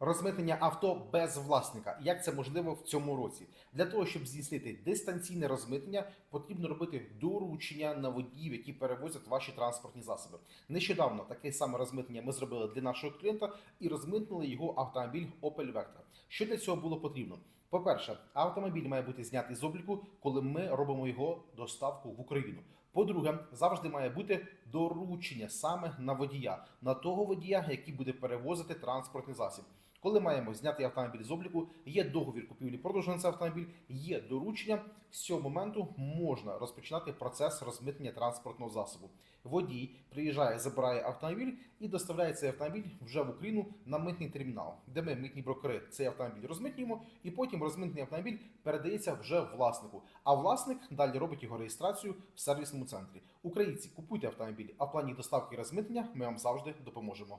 Розмитнення авто без власника. Як це можливо в цьому році? Для того, щоб здійснити дистанційне розмитнення, потрібно робити доручення на водіїв, які перевозять ваші транспортні засоби. Нещодавно таке саме розмитнення ми зробили для нашого клієнта і розмитнили його автомобіль Opel Vectra. Що для цього було потрібно? По-перше, автомобіль має бути знятий з обліку, коли ми робимо його доставку в Україну. По-друге, завжди має бути доручення саме на водія, на того водія, який буде перевозити транспортний засіб. Коли маємо зняти автомобіль з обліку, є договір купівлі-продажу на цей автомобіль, є доручення. З цього моменту можна розпочинати процес розмитнення транспортного засобу. Водій приїжджає, забирає автомобіль і доставляє цей автомобіль вже в Україну на митний термінал, де ми, митні брокери, цей автомобіль розмитнюємо, і потім розмитний автомобіль передається вже власнику. А власник далі робить його реєстрацію в сервісному центрі. Українці купуйте автомобіль, а в плані доставки і розмитнення ми вам завжди допоможемо.